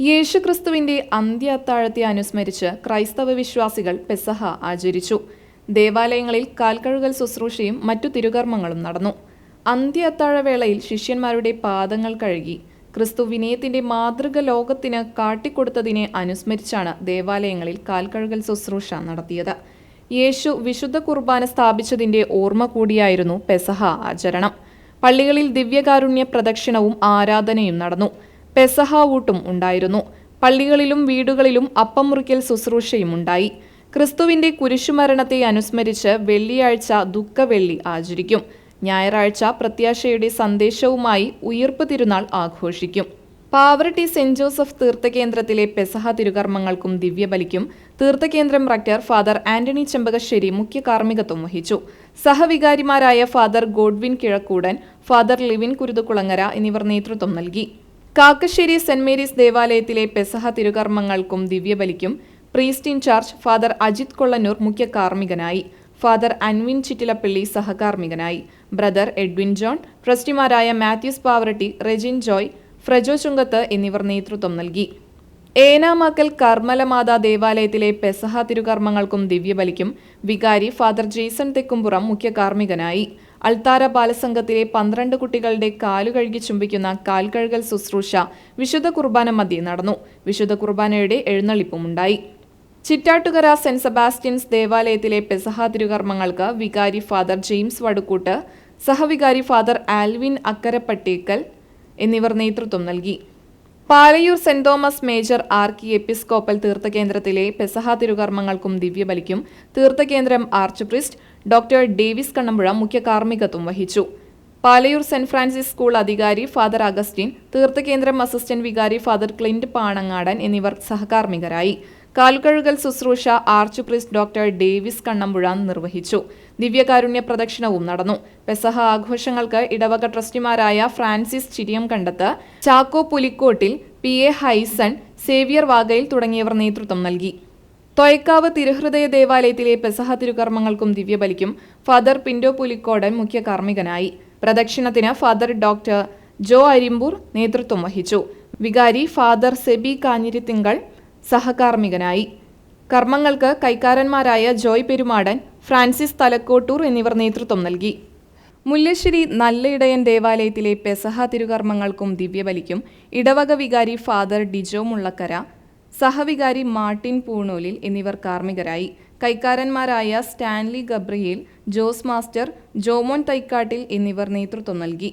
യേശുക്രിസ്തുവിന്റെ അന്ത്യ അത്താഴത്തെ അനുസ്മരിച്ച് ക്രൈസ്തവ വിശ്വാസികൾ പെസഹ ആചരിച്ചു. ദേവാലയങ്ങളിൽ കാൽക്കഴുകൽ ശുശ്രൂഷയും മറ്റു തിരുകർമ്മങ്ങളും നടന്നു. അന്ത്യ അത്താഴവേളയിൽ ശിഷ്യന്മാരുടെ പാദങ്ങൾ കഴുകി ക്രിസ്തു വിനയത്തിന്റെ മാതൃക ലോകത്തിന് കാട്ടിക്കൊടുത്തതിനെ അനുസ്മരിച്ചാണ് ദേവാലയങ്ങളിൽ കാൽക്കഴുകൽ ശുശ്രൂഷ നടത്തിയത്. യേശു വിശുദ്ധ കുർബാന സ്ഥാപിച്ചതിന്റെ ഓർമ്മ കൂടിയായിരുന്നു പെസഹ ആചരണം. പള്ളികളിൽ ദിവ്യകാരുണ്യ പ്രദക്ഷിണവും ആരാധനയും നടന്നു. പെസഹ ഊട്ടും ഉണ്ടായിരുന്നു. പള്ളികളിലും വീടുകളിലും അപ്പം മുറിക്കൽ ശുശ്രൂഷയും ഉണ്ടായി. ക്രിസ്തുവിന്റെ കുരിശുമരണത്തെ അനുസ്മരിച്ച് വെള്ളിയാഴ്ച ദുഃഖവെള്ളി ആചരിക്കും. ഞായറാഴ്ച പ്രത്യാശയുടെ സന്ദേശവുമായി ഉയർപ്പ് തിരുനാൾ ആഘോഷിക്കും. പാവറട്ടി സെന്റ് ജോസഫ് തീർത്ഥകേന്ദ്രത്തിലെ പെസഹ തിരുകർമ്മങ്ങൾക്കും ദിവ്യബലിക്കും തീർത്ഥകേന്ദ്രം റക്ടർ ഫാദർ ആന്റണി ചെമ്പകശ്ശേരി മുഖ്യ കാർമ്മികത്വം വഹിച്ചു. സഹവികാരിമാരായ Father Godwin Kizhakkoodan Father Livin Kuruthukulangara എന്നിവർ നേതൃത്വം നൽകി. കാക്കശ്ശേരി സെന്റ് മേരീസ് ദേവാലയത്തിലെ പെസഹ തിരുകർമ്മങ്ങൾക്കും ദിവ്യബലിക്കും priest in charge Father Ajith Kollannur മുഖ്യ കാർമ്മികനായി ഫാദർ അൻവിൻ ചിറ്റിലപ്പള്ളി സഹകാർമ്മികനായി ബ്രദർ എഡ്വിൻ ജോൺ ട്രസ്റ്റിമാരായ മാത്യൂസ് പാവറട്ടി റെജിൻ ജോയ് ഫ്രജോ ചുങ്കത്ത് എന്നിവർ നേതൃത്വം നൽകി. ഏനാമാക്കൽ കർമ്മലമാതാ ദേവാലയത്തിലെ പെസഹ തിരുകർമ്മങ്ങൾക്കും ദിവ്യബലിക്കും വികാരി ഫാദർ ജെയ്സൺ തെക്കുംപുറം മുഖ്യ കാർമ്മികനായി അൾത്താര ബാലസംഘത്തിലെ പന്ത്രണ്ട് കുട്ടികളുടെ കാലു കഴുകി ചുംബിക്കുന്ന കാൽകഴുകൽ ശുശ്രൂഷ വിശുദ്ധ കുർബാന മധ്യേ നടന്നു. വിശുദ്ധ കുർബാനയുടെ എഴുന്നള്ളിപ്പുമുണ്ടായി. ചിറ്റാട്ടുകര സെന്റ് സെബാസ്റ്റ്യൻസ് ദേവാലയത്തിലെ പെസഹ തിരുകർമ്മങ്ങൾക്ക് വികാരി ഫാദർ ജെയിംസ് വടുക്കൂട്ട് സഹവികാരി ഫാദർ ആൽവിൻ അക്കരപ്പട്ടേക്കൽ എന്നിവർ നേതൃത്വം നൽകി. Palayoor Saint Thomas major archiepiscopal തീർത്ഥകേന്ദ്രത്തിലെ പെസഹ തിരുകർമ്മങ്ങൾക്കും ദിവ്യബലിക്കും തീർത്ഥകേന്ദ്രം arch priest doctor Davis Kannampuzha മുഖ്യ കാർമ്മികത്വം വഹിച്ചു. പാലയൂർ സെന്റ് ഫ്രാൻസിസ് സ്കൂൾ അധികാരി ഫാദർ അഗസ്റ്റിൻ തീർത്ഥകേന്ദ്രം അസിസ്റ്റന്റ് വികാരി ഫാദർ ക്ലിന്റ് പാണങ്ങാടൻ എന്നിവർ സഹകാർമ്മികരായി. കാൽക്കഴുകൽ ശുശ്രൂഷ arch priest doctor Davis Kannampuzha നിർവഹിച്ചു. ദിവ്യകാരുണ്യ പ്രദക്ഷിണവും നടന്നു. പെസഹ ആഘോഷങ്ങൾക്ക് ഇടവക ട്രസ്റ്റിമാരായ Francis Chiriyam Kandath Chacko Pulikkottil P A Hyson Xavier വാഗയിൽ തുടങ്ങിയവർ നേതൃത്വം നൽകി. തൊയക്കാവ് തിരുഹൃദയ ദേവാലയത്തിലെ പെസഹ തിരുകർമ്മങ്ങൾക്കും ദിവ്യബലിക്കും ഫാദർ പിൻഡോ പുലിക്കോടൻ മുഖ്യ കാർമ്മികനായി. പ്രദക്ഷിണത്തിന് ഫാദർ ഡോക്ടർ ജോ അരിമ്പൂർ നേതൃത്വം വഹിച്ചു. വികാരി ഫാദർ സെബി കാഞ്ഞിരിത്തിങ്കൾ സഹകാർമ്മികനായി. കർമ്മങ്ങൾക്ക് കൈക്കാരന്മാരായ ജോയ് പെരുമാടൻ ഫ്രാൻസിസ് തലക്കോട്ടൂർ എന്നിവർ നേതൃത്വം നൽകി. മുല്ലശ്ശേരി നല്ലയിടയൻ ദേവാലയത്തിലെ പെസഹ തിരുകർമ്മങ്ങൾക്കും ദിവ്യബലിക്കും ഇടവക വികാരി ഫാദർ ഡിജോ മുള്ളക്കര സഹവികാരി മാർട്ടിൻ പൂണൂലിൽ എന്നിവർ കാർമ്മികരായി. കൈക്കാരന്മാരായ Stanley Gabriel Jose master Jomon Thaikkattil എന്നിവർ നേതൃത്വം നൽകി.